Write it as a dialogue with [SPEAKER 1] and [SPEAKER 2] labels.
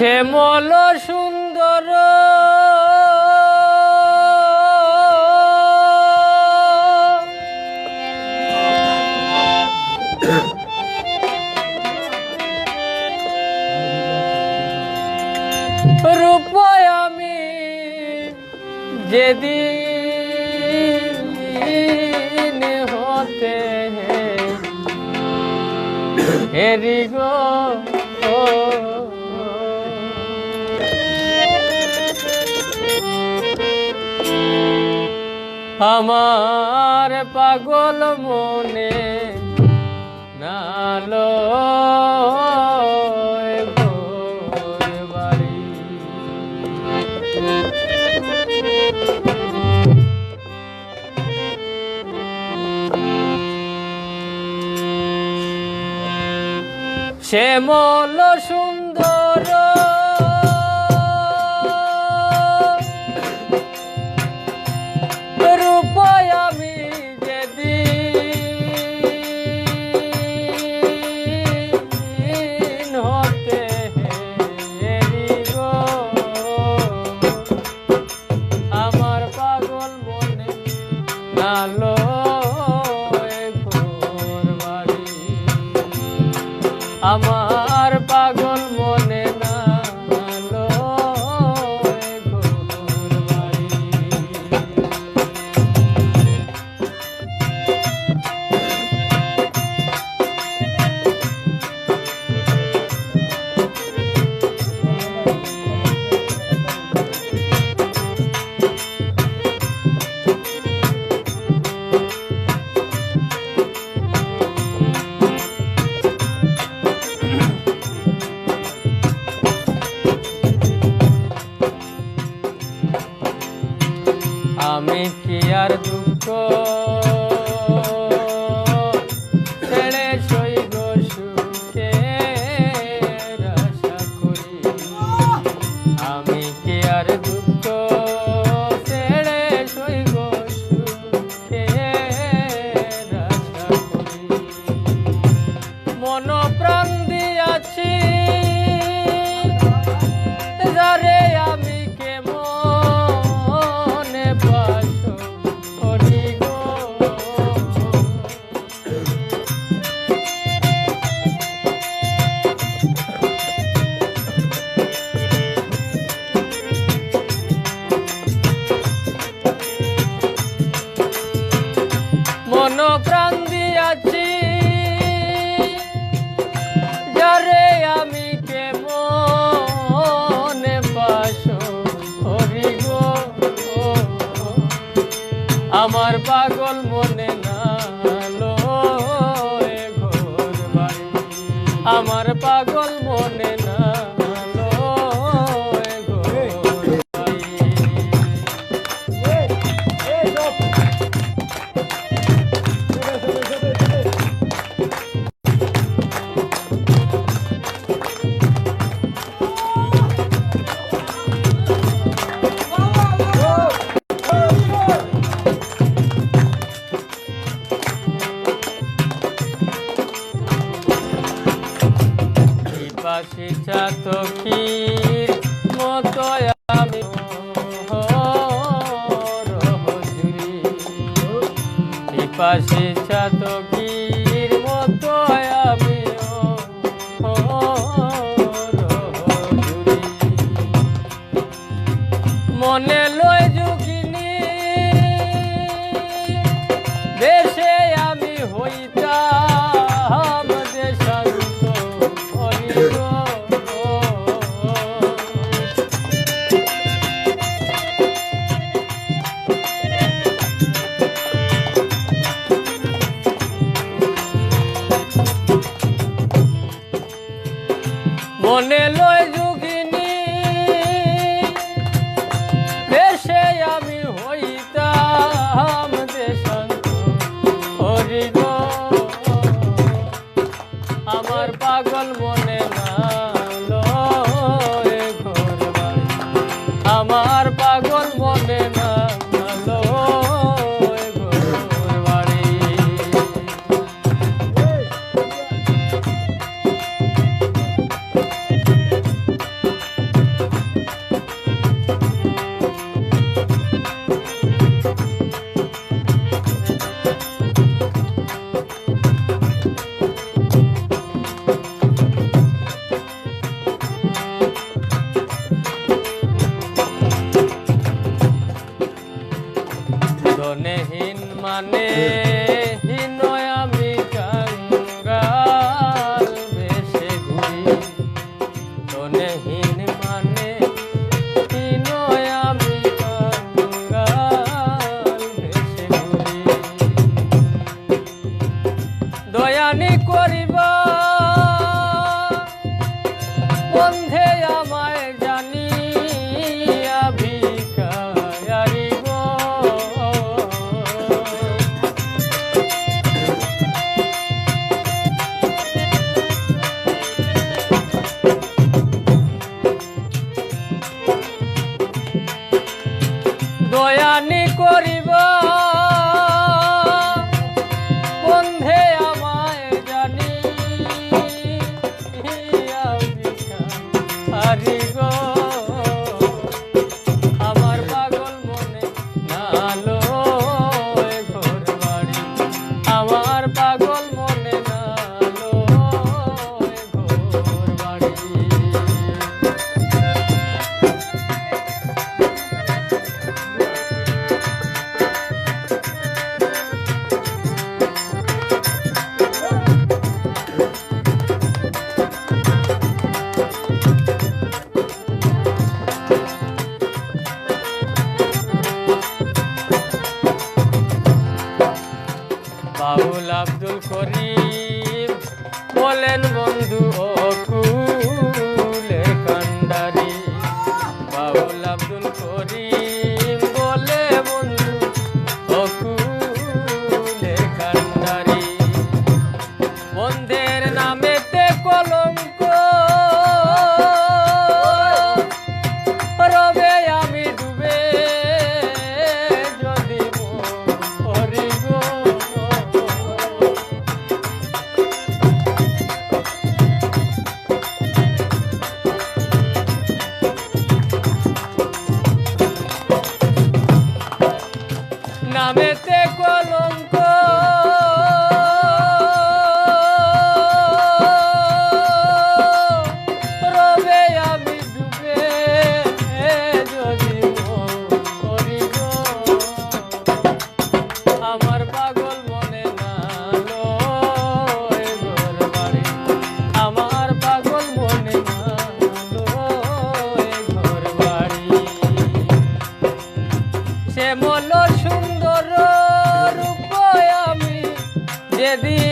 [SPEAKER 1] শ্যামল সুন্দর। রূপ আমি যেদিন হতে হেরি গো। আমার পাগল মনে নালো শ্যামল শুন পাগল মনে নালো ঘর বাড়ি। আমার পাগল মনে না মনে লয় করিবা। হারি করে নামেতে কলঙ্ক। আমার পাগল di